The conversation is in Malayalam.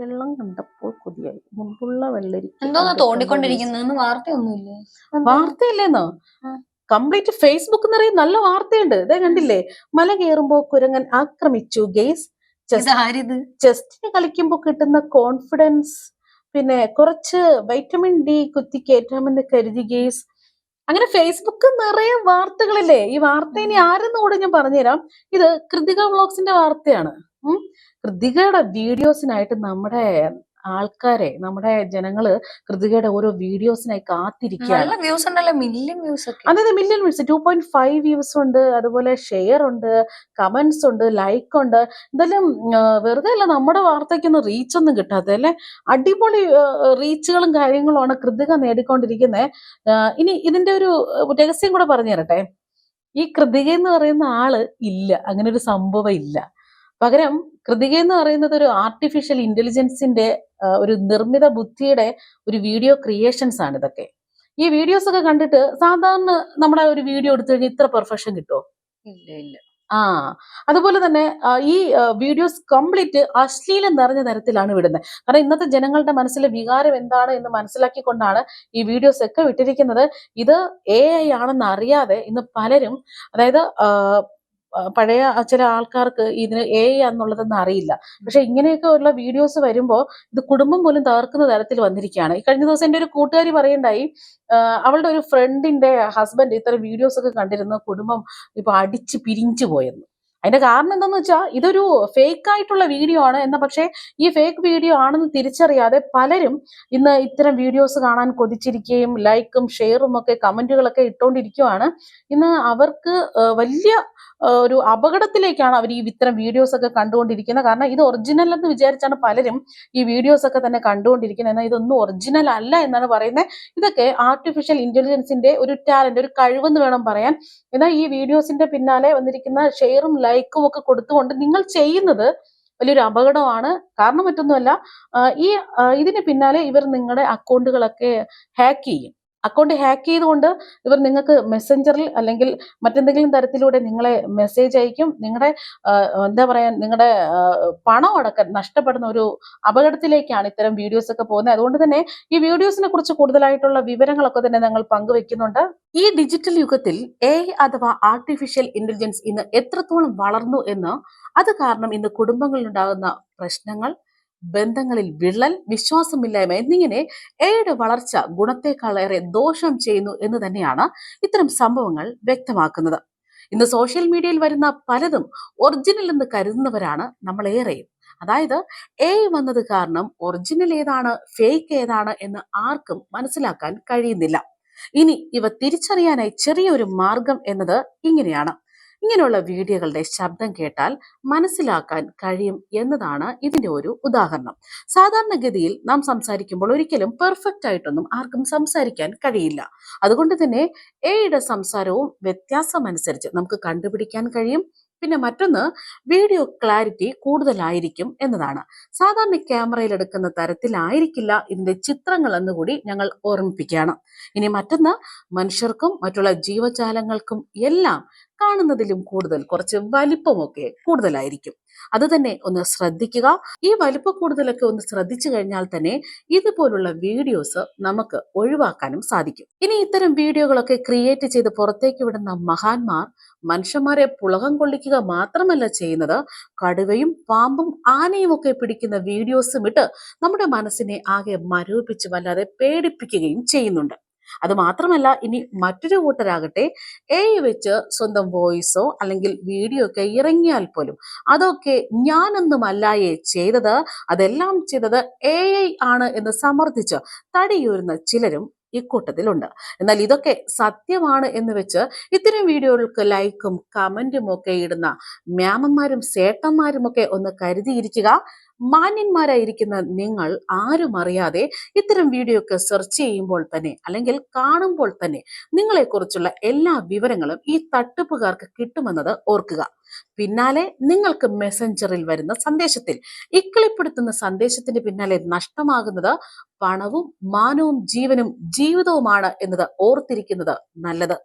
വെള്ളം കണ്ടപ്പോൾ കൊതിയായി. മുമ്പുള്ള വെള്ളരി എന്തോന്നാ വാർത്തയൊന്നുമില്ലേ? വാർത്തയില്ലേന്നോ? കംപ്ലീറ്റ് ഫേസ്ബുക്ക് നിറയെ നല്ല വാർത്തയുണ്ട്. ഇതേ കണ്ടില്ലേ? മല കയറുമ്പോ കുരങ്ങൻ ആക്രമിച്ചു. ഗെയ്സ് ചെസ്റ്റിന് കളിക്കുമ്പോൾ കിട്ടുന്ന കോൺഫിഡൻസ് പിന്നെ കുറച്ച് വൈറ്റമിൻ ഡി കുത്തി കയറ്റാമെന്ന് കരുതി ഗെയ്സ്. അങ്ങനെ ഫേസ്ബുക്ക് നിറയെ വാർത്തകളില്ലേ? ഈ വാർത്ത ഇനി ആരെന്ന് കൂടെ ഞാൻ പറഞ്ഞുതരാം. ഇത് കൃതിക വ്ളോഗ്സിന്റെ വാർത്തയാണ്. കൃതികയുടെ വീഡിയോസിനായിട്ട് നമ്മുടെ ആൾക്കാരെ നമ്മുടെ ജനങ്ങൾ കൃതികയുടെ ഓരോ വീഡിയോസിനായി കാത്തിരിക്കുകയാണ്. വ്യൂസ് ഉണ്ടല്ലോ മില്യൺ വ്യൂസ് അതായത് million views. Two point five views ഉണ്ട് അതുപോലെ ഷെയർ ഉണ്ട് കമന്റ്സ് ഉണ്ട് ലൈക്ക് ഉണ്ട്. ഇതെല്ലാം വെറുതെ അല്ല നമ്മുടെ വാർത്തയ്ക്കൊന്നും റീച്ച് ഒന്നും കിട്ടാത്ത അല്ലെ? അടിപൊളി റീച്ചുകളും കാര്യങ്ങളുമാണ് കൃതിക നേടിക്കൊണ്ടിരിക്കുന്നത് ഇനി ഇതിന്റെ ഒരു രഹസ്യം കൂടെ പറഞ്ഞു തരട്ടെ ഈ കൃതിക എന്ന് പറയുന്ന ആൾ ഇല്ല അങ്ങനെ ഒരു സംഭവം ഇല്ല. പകരം കൃതിക എന്ന് പറയുന്നത് ഒരു ആർട്ടിഫിഷ്യൽ ഇന്റലിജൻസിന്റെ ഒരു നിർമ്മിത ബുദ്ധിയുടെ ഒരു വീഡിയോ ക്രിയേഷൻസ് ആണ് ഇതൊക്കെ. ഈ വീഡിയോസ് ഒക്കെ കണ്ടിട്ട് സാധാരണ നമ്മുടെ ഒരു വീഡിയോ എടുത്തു കഴിഞ്ഞാൽ ഇത്ര പെർഫെക്ഷൻ കിട്ടുമോ ഇല്ല ഇല്ല. ആ അതുപോലെ തന്നെ ഈ വീഡിയോസ് കംപ്ലീറ്റ് അശ്ലീലം നിറഞ്ഞ തരത്തിലാണ് വിടുന്നത്. കാരണം ഇന്നത്തെ ജനങ്ങളുടെ മനസ്സിലെ വികാരം എന്താണ് എന്ന് മനസ്സിലാക്കിക്കൊണ്ടാണ് ഈ വീഡിയോസ് ഒക്കെ വിട്ടിരിക്കുന്നത്. ഇത് എ ഐ ആണെന്ന് അറിയാതെ ഇന്ന് പലരും അതായത് പഴയ ചില ആൾക്കാർക്ക് ഇതിന് എ എന്നുള്ളതെന്ന് അറിയില്ല. പക്ഷെ ഇങ്ങനെയൊക്കെ ഉള്ള വീഡിയോസ് വരുമ്പോൾ ഇത് കുടുംബം പോലും തകർക്കുന്ന തരത്തിൽ വന്നിരിക്കുകയാണ്. ഈ കഴിഞ്ഞ ദിവസം എന്റെ ഒരു കൂട്ടുകാരി പറയണ്ടായി അവളുടെ ഒരു ഫ്രണ്ടിന്റെ ഹസ്ബൻഡ് ഇത്തരം വീഡിയോസ് ഒക്കെ കണ്ടിരുന്ന കുടുംബം ഇപ്പൊ അടിച്ച് പിരിഞ്ഞു പോയെന്ന്. അതിന്റെ കാരണം എന്താണെന്ന് വെച്ചാൽ ഇതൊരു ഫേക്ക് ആയിട്ടുള്ള വീഡിയോ ആണ്. എന്ന പക്ഷേ ഈ ഫേക്ക് വീഡിയോ ആണെന്ന് തിരിച്ചറിയാതെ പലരും ഇന്ന് ഇത്തരം വീഡിയോസ് കാണാൻ കൊതിച്ചിരിക്കുകയും ലൈക്കും ഷെയറും ഒക്കെ കമന്റുകളൊക്കെ ഇട്ടുകൊണ്ടിരിക്കുവാണ് ഇന്ന് അവർക്ക് വലിയ ഒരു അപകടത്തിലേക്കാണ് അവർ ഈ ഇത്തരം വീഡിയോസ് ഒക്കെ കണ്ടുകൊണ്ടിരിക്കുന്നത്. കാരണം ഇത് ഒറിജിനൽ എന്ന് വിചാരിച്ചാണ് പലരും ഈ വീഡിയോസ് ഒക്കെ തന്നെ കണ്ടുകൊണ്ടിരിക്കുന്നത്. എന്നാൽ ഇതൊന്നും ഒറിജിനൽ അല്ല എന്നാണ് പറയുന്നത്. ഇതൊക്കെ ആർട്ടിഫിഷ്യൽ ഇന്റലിജൻസിന്റെ ഒരു ടാലന്റ് ഒരു കഴിവെന്ന് വേണം പറയാൻ. എന്നാൽ ഈ വീഡിയോസിന്റെ പിന്നാലെ വന്നിരിക്കുന്ന ഷെയറും ലൈക്കും ഒക്കെ കൊടുത്തുകൊണ്ട് നിങ്ങൾ ചെയ്യുന്നത് വലിയൊരു അപകടമാണ്. കാരണം മറ്റൊന്നുമല്ല ഈ ഇതിന് പിന്നാലെ ഇവർ നിങ്ങളുടെ അക്കൗണ്ടുകളൊക്കെ ഹാക്ക് ചെയ്യും. അക്കൗണ്ട് ഹാക്ക് ചെയ്തുകൊണ്ട് ഇവർ നിങ്ങൾക്ക് മെസ്സഞ്ചറിൽ അല്ലെങ്കിൽ മറ്റെന്തെങ്കിലും തരത്തിലൂടെ നിങ്ങളെ മെസ്സേജ് അയക്കും. നിങ്ങളുടെ എന്താ പറയാ നിങ്ങളുടെ പണം അടക്കം നഷ്ടപ്പെടുന്ന ഒരു അപകടത്തിലേക്കാണ് ഇത്തരം വീഡിയോസ് ഒക്കെ പോകുന്നത്. അതുകൊണ്ട് തന്നെ ഈ വീഡിയോസിനെ കുറിച്ച് കൂടുതലായിട്ടുള്ള വിവരങ്ങളൊക്കെ തന്നെ ഞങ്ങൾ പങ്കുവെക്കുന്നുണ്ട്. ഈ ഡിജിറ്റൽ യുഗത്തിൽ എ അഥവാ ആർട്ടിഫിഷ്യൽ ഇന്റലിജൻസ് ഇന്ന് എത്രത്തോളം വളർന്നു എന്ന് അത് കാരണം ഇന്ന് കുടുംബങ്ങളിലുണ്ടാകുന്ന പ്രശ്നങ്ങൾ ബന്ധങ്ങളിൽ വിള്ളൽ വിശ്വാസമില്ലായ്മ എന്നിങ്ങനെ എയുടെ വളർച്ച ഗുണത്തെക്കാളേറെ ദോഷം ചെയ്യുന്നു എന്ന് തന്നെയാണ് ഇത്തരം സംഭവങ്ങൾ വ്യക്തമാക്കുന്നത്. ഇന്ന് സോഷ്യൽ മീഡിയയിൽ വരുന്ന പലതും ഒറിജിനൽ എന്ന് കരുതുന്നവരാണ് നമ്മളേറെയും. അതായത് എ വന്നത് കാരണം ഒറിജിനൽ ഏതാണ് ഫേക്ക് ഏതാണ് എന്ന് ആർക്കും മനസ്സിലാക്കാൻ കഴിയുന്നില്ല. ഇനി ഇവ തിരിച്ചറിയാനായി ചെറിയൊരു മാർഗം എന്നത് ഇങ്ങനെയാണ്. ഇങ്ങനെയുള്ള വീഡിയോകളുടെ ശബ്ദം കേട്ടാൽ മനസ്സിലാക്കാൻ കഴിയും എന്നതാണ് ഇതിന്റെ ഒരു ഉദാഹരണം. സാധാരണഗതിയിൽ നാം സംസാരിക്കുമ്പോൾ ഒരിക്കലും പെർഫെക്റ്റ് ആയിട്ടൊന്നും ആർക്കും സംസാരിക്കാൻ കഴിയില്ല. അതുകൊണ്ട് തന്നെ എയുടെ സംസാരവും വ്യത്യാസമനുസരിച്ച് നമുക്ക് കണ്ടുപിടിക്കാൻ കഴിയും. പിന്നെ മറ്റൊന്ന് വീഡിയോ ക്ലാരിറ്റി കൂടുതലായിരിക്കും എന്നതാണ്. സാധാരണ ക്യാമറയിൽ എടുക്കുന്ന തരത്തിലായിരിക്കില്ല ഇതിന്റെ ചിത്രങ്ങൾ എന്നുകൂടി ഞങ്ങൾ ഓർമ്മിപ്പിക്കുകയാണ്. ഇനി മറ്റൊന്ന് മനുഷ്യർക്കും മറ്റുള്ള ജീവജാലങ്ങൾക്കും എല്ലാം കാണുന്നതിലും കൂടുതൽ കുറച്ച് വലിപ്പമൊക്കെ കൂടുതലായിരിക്കും. അത് തന്നെ ഒന്ന് ശ്രദ്ധിക്കുക. ഈ വലിപ്പ കൂടുതലൊക്കെ ഒന്ന് ശ്രദ്ധിച്ചു കഴിഞ്ഞാൽ തന്നെ ഇതുപോലുള്ള വീഡിയോസ് നമുക്ക് ഒഴിവാക്കാനും സാധിക്കും. ഇനി ഇത്തരം വീഡിയോകളൊക്കെ ക്രിയേറ്റ് ചെയ്ത് പുറത്തേക്ക് വിടുന്ന മഹാന്മാർ മനുഷ്യന്മാരെ പുളകം കൊള്ളിക്കുക മാത്രമല്ല ചെയ്യുന്നത് കടുവയും പാമ്പും ആനയും ഒക്കെ പിടിക്കുന്ന വീഡിയോസും ഇട്ട് നമ്മുടെ മനസ്സിനെ ആകെ മരവിപ്പിച്ച് വല്ലാതെ പേടിപ്പിക്കുകയും ചെയ്യുന്നുണ്ട്. അത് മാത്രമല്ല ഇനി മറ്റൊരു കൂട്ടരാകട്ടെ എ വെച്ച് സ്വന്തം വോയിസോ അല്ലെങ്കിൽ വീഡിയോ ഒക്കെ ഇറങ്ങിയാൽ പോലും അതൊക്കെ ഞാനൊന്നുമല്ലായേ ചെയ്തത് അതെല്ലാം ചെയ്തത് എ ആണ് എന്ന് സമർത്ഥിച്ച് തടിയൂരുന്ന ചിലരും ഇക്കൂട്ടത്തിലുണ്ട് എന്നാൽ ഇതൊക്കെ സത്യമാണ് എന്ന് വെച്ച് ഇത്തരം വീഡിയോകൾക്ക് ലൈക്കും കമന്റും ഒക്കെ ഇടുന്ന മാമന്മാരും സേട്ടന്മാരും ഒക്കെ ഒന്ന് കരുതിയിരിക്കുക. മാന്യന്മാരായിരിക്കുന്ന നിങ്ങൾ ആരും അറിയാതെ ഇത്തരം വീഡിയോ ഒക്കെ സെർച്ച് ചെയ്യുമ്പോൾ തന്നെ അല്ലെങ്കിൽ കാണുമ്പോൾ തന്നെ നിങ്ങളെക്കുറിച്ചുള്ള എല്ലാ വിവരങ്ങളും ഈ തട്ടിപ്പുകാർക്ക് കിട്ടുമെന്നത് ഓർക്കുക. പിന്നാലെ നിങ്ങൾക്ക് മെസ്സഞ്ചറിൽ വരുന്ന സന്ദേശത്തിൽ ഇക്കിളിപ്പെടുത്തുന്ന സന്ദേശത്തിന്റെ പിന്നാലെ നഷ്ടമാകുന്നത് പണവും മാനവും ജീവനും ജീവിതവുമാണ് എന്നത് ഓർത്തിരിക്കുന്നത് നല്ലത്.